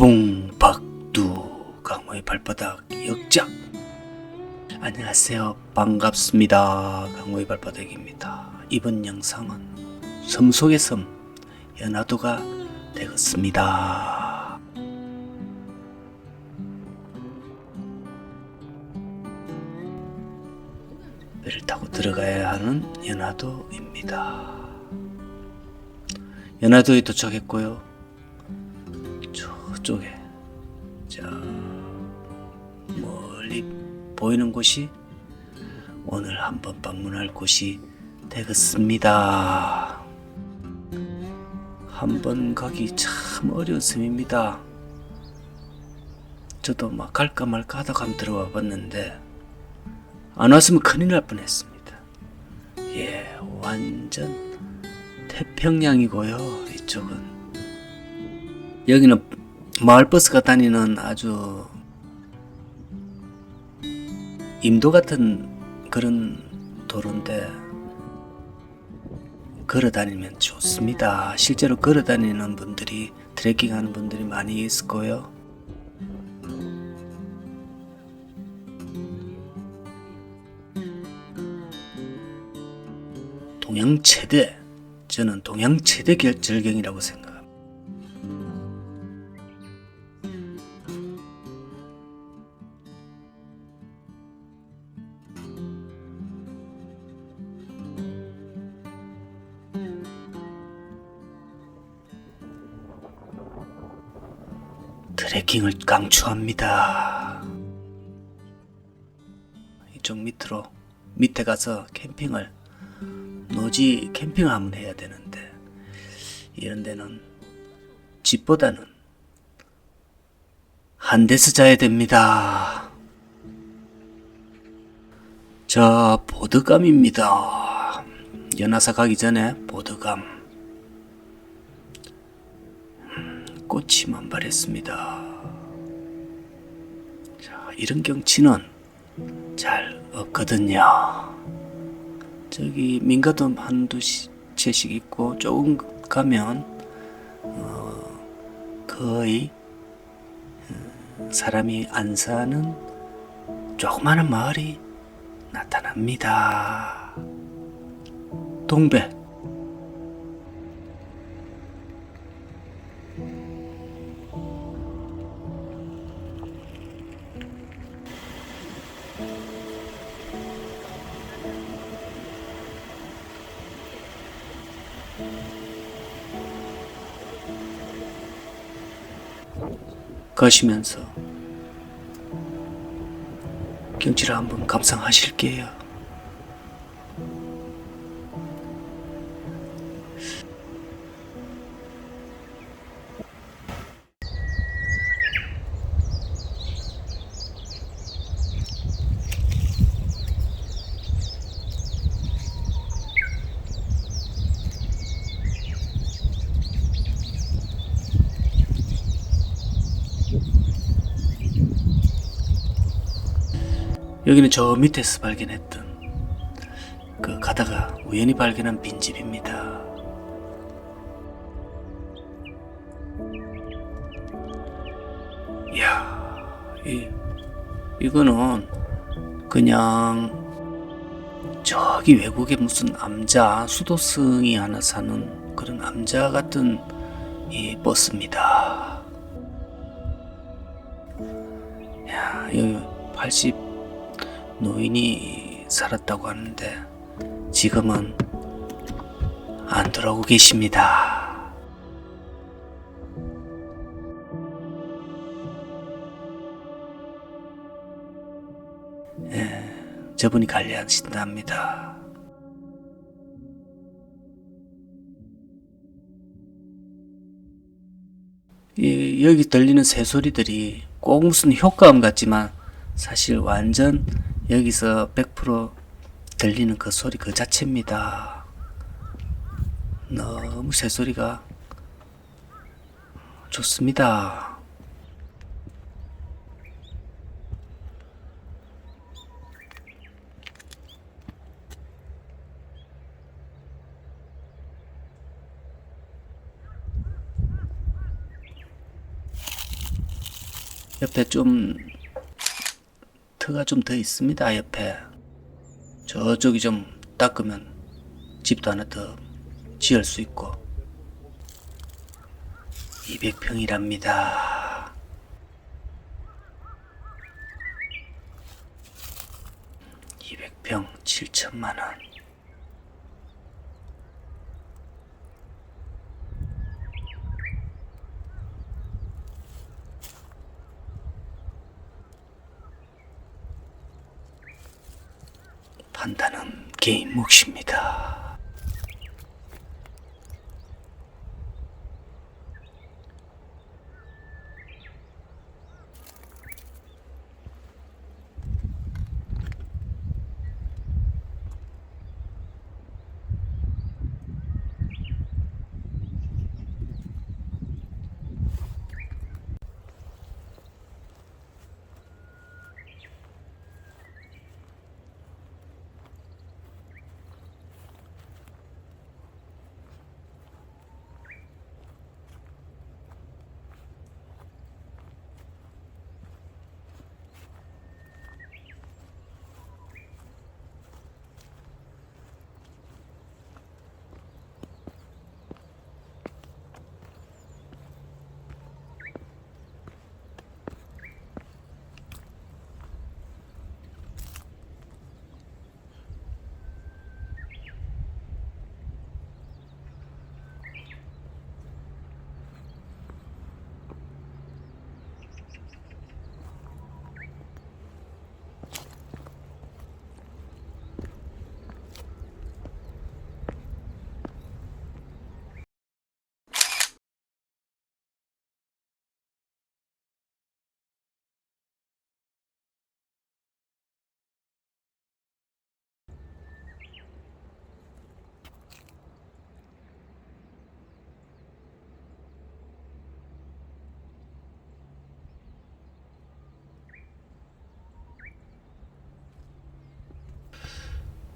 붕박두 강호의 발바닥 역작. 안녕하세요. 반갑습니다. 강호의 발바닥입니다. 이번 영상은 섬 속의 섬 연화도가 되겠습니다. 배를 타고 들어가야 하는 연화도입니다. 연화도에 도착했고요 저쪽에 자 멀리 보이는 곳이 오늘 한번 방문할 곳이 되겠습니다. 한번 가기 참 어려운 섬입니다. 저도 막 갈까 말까 하다가 한번 들어와 봤는데 안 왔으면 큰일 날 뻔했습니다. 예, 완전 태평양이고요. 이쪽은 여기는 마을버스가 다니는 아주 임도 같은 그런 도로인데 걸어 다니면 좋습니다. 실제로 걸어 다니는 분들이 트레킹 하는 분들이 많이 있을 거예요. 동양 최대 저는 동양 최대 결- 절경이라고 생각합니다. 레킹을 강추합니다. 이쪽 밑으로 밑에 가서 캠핑을 노지 캠핑을 한번 해야 되는데 이런 데는 집보다는 한 대서 자야 됩니다. 자, 보드감입니다. 연하사 가기 전에 보드감. 꽃이 만발했습니다. 자, 이런 경치는 잘 없거든요. 저기 민가도 한두 시- 채씩 있고 조금 가면 어, 거의 어, 사람이 안 사는 조그마한 마을이 나타납니다. 동백 가시면서 경치를 한번 감상하실게요. 여기는 저 밑에서 발견했던 그 가다가 우연히 발견한 빈집입니다. 이야, 이, 이거는 그냥 저기 외국에 무슨 암자, 수도승이 하나 사는 그런 암자 같은 이 버스입니다. 야, 여기 80 노인이 살았다고 하는데 지금은 안 돌아오고 계십니다. 예, 저분이 관리하신답니다. 이, 여기 들리는 새소리들이 꼭 무슨 효과음 같지만 사실 완전 여기서 100% 들리는 그 소리 그 자체입니다. 너무 새소리가 좋습니다. 옆에 좀 트가 좀 더 있습니다. 옆에 저쪽이 좀 닦으면 집도 하나 더 지을 수 있고 200평이랍니다. (200평) (7천만 원) 판단은 개인 몫입니다.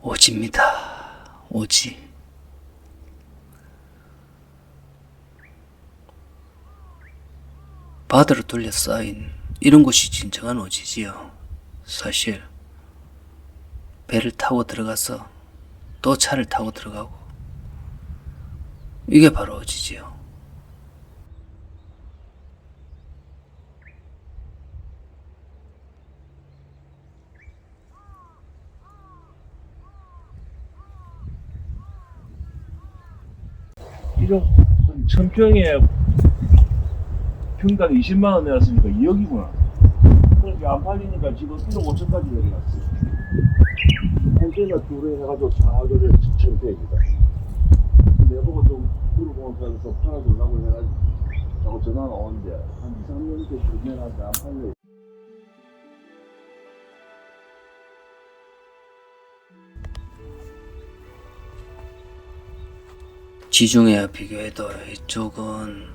오지입니다. 오지. 바다로 둘러싸인 이런 곳이 진정한 오지지요. 사실 배를 타고 들어가서 또 차를 타고 들어가고 이게 바로 오지지요. 이런 천평에 평당 20만 원 내놨으니까 2억이구나. 그렇게 안 팔리니까 지금 1억 5천까지 내려갔어요. 컨테이너 둘에 해가지고 좌절에 천평입니다. 내보고 좀 물어보면서 팔아주려고 해가지고 전화가 오는데 한 2, 3년 째 주면한테 안 팔려요. 지중해와 비교해도 이쪽은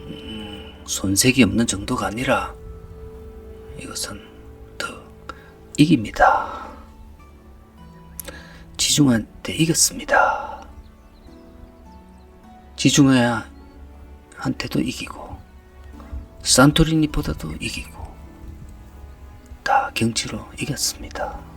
음, 손색이 없는 정도가 아니라 이것은 더 이깁니다. 지중해한테 이겼습니다. 지중해한테도 이기고 산토리니보다도 이기고 다 경치로 이겼습니다.